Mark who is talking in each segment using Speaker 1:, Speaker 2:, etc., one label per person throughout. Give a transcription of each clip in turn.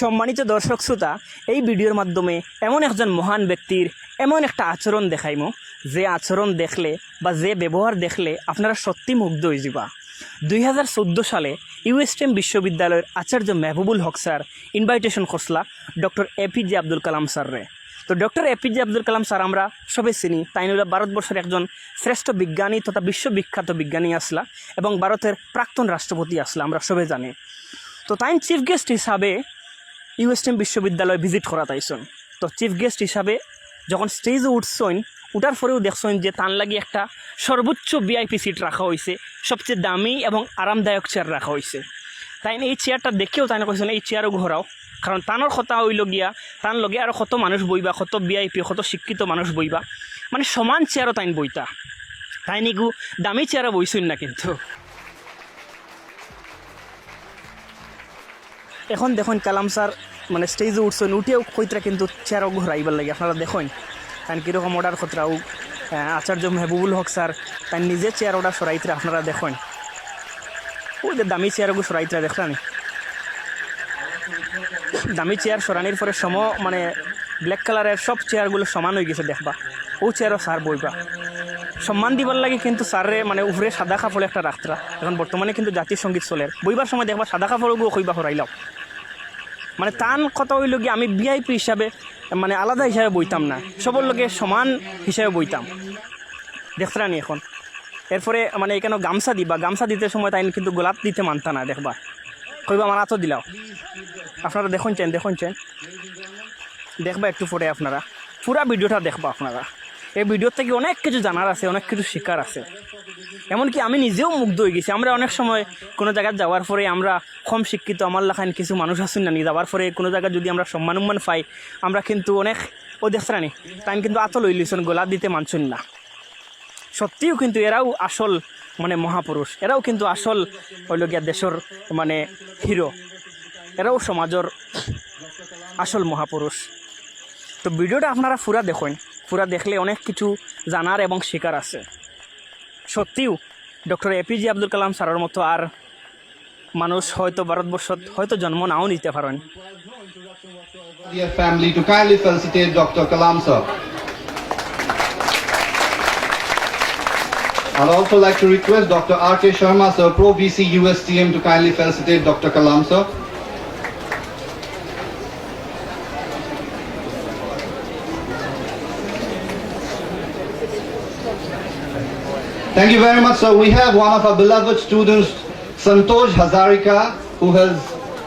Speaker 1: সম্মানিত দর্শক শ্রোতা, এই ভিডিওর মাধ্যমে এমন একজন মহান ব্যক্তির এমন একটা আচরণ দেখাইমো, যে আচরণ দেখলে বা যে ব্যবহার দেখলে আপনারা সত্যি মুগ্ধ হয়ে যাবা দুই হাজার চোদ্দ সালে ইউএসটিএম বিশ্ববিদ্যালয়ের আচার্য মেহবুবুল হক স্যার ইনভাইটেশন করসলা ডক্টর এপিজে আব্দুল কালাম স্যাররে। তো doctor APJ Abdul Kalam sir আমরা সবে চিনি তাই হলো ভারতবর্ষের একজন শ্রেষ্ঠ বিজ্ঞানী তথা বিশ্ববিখ্যাত বিজ্ঞানী আসলা এবং ভারতের প্রাক্তন রাষ্ট্রপতি আসলা, আমরা সবে জানি। তো তাই চিফ গেস্ট হিসাবে ইউএসটিএম বিশ্ববিদ্যালয় ভিজিট করা তাইছন তো চিফ গেস্ট হিসাবে যখন স্টেজে উঠছইন উঠার পরেও দেখছইন যে তান লাগি একটা সর্বোচ্চ ভিআইপি সিট রাখা হয়েছে সবচেয়ে দামি এবং আরামদায়ক চেয়ার রাখা হয়েছে তাই এই চেয়ারটা দেখেও তাই কইছেন এই চেয়ারও ঘোরাও। কারণ তানোর কথা হইল গিয়া, তান লগে আরও কত মানুষ বইবা, কত ভিআইপি কত শিক্ষিত মানুষ বইবা। মানে সমান চেয়ারও তাইন বইতা। তাই নিগু দামি চেয়ারও বইছইন না কিন্তু। এখন দেখুন কালাম স্যার মানে স্টেজে উঠছেন, উঠেও কইতরা কিন্তু চেয়ারও ঘুরাইবার লাগে, আপনারা দেখুন। তাই কীরকম অর্ডার খতরাও আচার্য মেহবুবুল হক স্যার, তাই নিজে চেয়ার অর্ডার সরাইতরা আপনারা দেখুন। ওই যে দামি চেয়ারগু সরাইতরা দেখলানি? দামি চেয়ার সরানির পরে সম মানে ব্ল্যাক কালারের সব চেয়ারগুলো সমান হয়ে গেছে, দেখবা। ও চেয়ারও স্যার বইবা। সম্মান দিবার লাগে কিন্তু স্যারে মানে উপরে সাদা কাপড় একটা রাখতরা। এখন বর্তমানে কিন্তু জাতীয় সংগীত চলে। বইবার সময় দেখবা সাদা কাপড়গুলো কইবা হরাইলাও মানে টান কথা হইল কি আমি ভিআইপি হিসাবে মানে আলাদা হিসাবে বইতাম না। সবর লোকে সমান হিসাবে বইতাম। দেখতরানি এখন? এরপরে মানে এখানে গামছা দিবা? গামছা দিতে সময় তাই কিন্তু গোলাপ দিতে মানতা না, দেখবা। কইবা, আমার হাতও দিলাও। আপনারা দেখুন চেন দেখুন চেন দেখবা একটু পরে আপনারা। পুরা ভিডিওটা দেখবা আপনারা। এই ভিডিও থেকে অনেক কিছু জানার আছে, অনেক কিছু শেখার আছে। এমনকি আমি নিজেও মুগ্ধ হয়ে গেছি। আমরা অনেক সময় কোনো জায়গায় যাওয়ার পরে আমরা কম শিক্ষিত, আমার লেখান কিছু মানুষ আসুন না যাওয়ার পরে কোনো জায়গায় যদি আমরা সম্মান উম্মান পাই, আমরা কিন্তু অনেক, ও দেখছানি তাই কিন্তু আতল লইলিছন গোলাপ দিতে মানছুন না। সত্যিও কিন্তু এরাও আসল মানে মহাপুরুষ। এরাও কিন্তু আসল হইল গিয়া দেশের মানে হিরো। এরাও সমাজের আসল মহাপুরুষ। তো ভিডিওটা আপনারা ফুরা দেখুন। পুরা দেখলে অনেক কিছু জানার এবং শিকার আছে সত্যিও ডক্টর এপিজে আব্দুল কালাম স্যারের মতো আর মানুষ হয়তো ভারতবর্ষত হয়তো জন্ম নাও নিতে পারেন
Speaker 2: I'd also like to request Dr. R.K. Sharma, sir, pro-VC USTM, to kindly felicitate Dr. Kalam, sir. Thank you very much, sir. We have one of our beloved students, Santosh Hazarika, who has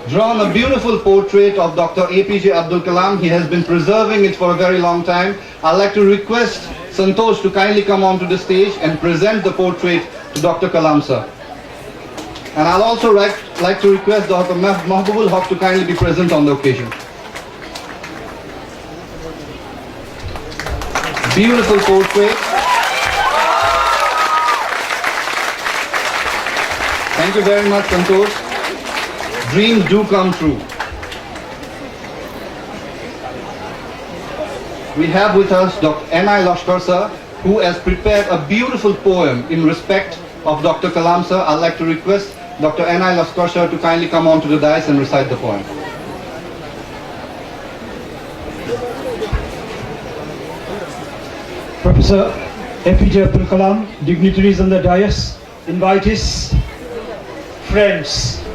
Speaker 2: drawn a beautiful portrait of Dr. APJ Abdul Kalam. He has been preserving it for a very long time. I'd like to request Santosh to kindly come onto the stage and present the portrait to Dr. Kalam, sir. And I'll also like, like to request Dr. Mah- Mahbubul Haq to kindly be present on the occasion. Beautiful portrait. Thank you very much, Santosh. Dreams do come true. We have with us Dr. N.I. Lashkar sir, who has prepared a beautiful poem in respect of Dr. Kalam sir. I'd like to request Dr. N.I. Lashkar sir to kindly come onto the dais and recite the poem.
Speaker 3: Professor APJ Abdul Kalam, dignitaries on the dais, invitees, friends.